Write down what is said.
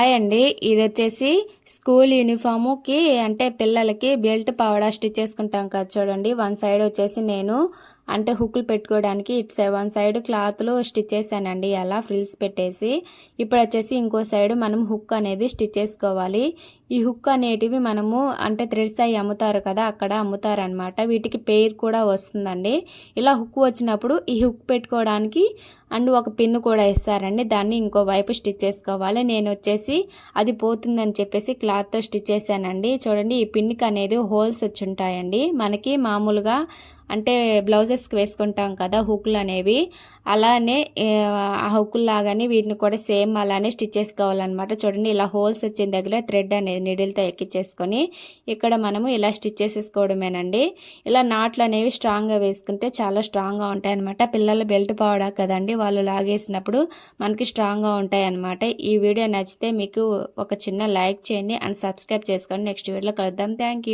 Hi అండి. ఇది వచ్చేసి స్కూల్ యూనిఫామ్కి అంటే పిల్లలకి బెల్ట్ పావడా స్టిచ్ చేసుకుంటాం కదా చూడండి. వన్ సైడ్ వచ్చేసి నేను అంటే హుక్లు పెట్టుకోవడానికి ఇటు వన్ సైడ్ క్లాత్లో స్టిచ్ చేశానండి. అలా ఫ్రిల్స్ పెట్టేసి ఇప్పుడు వచ్చేసి ఇంకో సైడ్ మనం హుక్ అనేది స్టిచ్ చేసుకోవాలి. ఈ హుక్ అనేటివి మనము అంటే థ్రెడ్స్ అవి అమ్ముతారు కదా అక్కడ అమ్ముతారనమాట. వీటికి పేరు కూడా వస్తుందండి. ఇలా హుక్ వచ్చినప్పుడు ఈ హుక్ పెట్టుకోవడానికి అండ్ ఒక పిన్ను కూడా ఇస్తారండి దాన్ని ఇంకో వైపు స్టిచ్ చేసుకోవాలి. నేను వచ్చేసి అది పోతుందని చెప్పేసి క్లాత్తో స్టిచ్ చేశానండి. చూడండి ఈ పిన్కి అనేది హోల్స్ వచ్చి ఉంటాయండి. మనకి మామూలుగా అంటే బ్లౌజెస్కి వేసుకుంటాం కదా హుక్లు అనేవి. అలానే ఆ హుక్కులు లాగానే వీటిని కూడా సేమ్ అలానే స్టిచ్ చేసుకోవాలన్నమాట చూడండి ఇలా హోల్స్ వచ్చిన దగ్గర థ్రెడ్ అనేది నిడిల్తో ఎక్కించేసుకొని ఇక్కడ మనము ఇలా స్టిచ్ చేసేసుకోవడమేనండి. ఇలా నాట్లు అనేవి స్ట్రాంగ్గా వేసుకుంటే చాలా స్ట్రాంగ్గా ఉంటాయి అనమాట పిల్లల బెల్ట్ పావడా కదండి వాళ్ళు లాగేసినప్పుడు మనకి స్ట్రాంగ్గా ఉంటాయి అనమాట ఈ వీడియో నచ్చితే మీకు ఒక చిన్న లైక్ చేయండి అండ్ సబ్స్క్రైబ్ చేసుకోండి. నెక్స్ట్ వీడియోలో కలుద్దాం. థ్యాంక్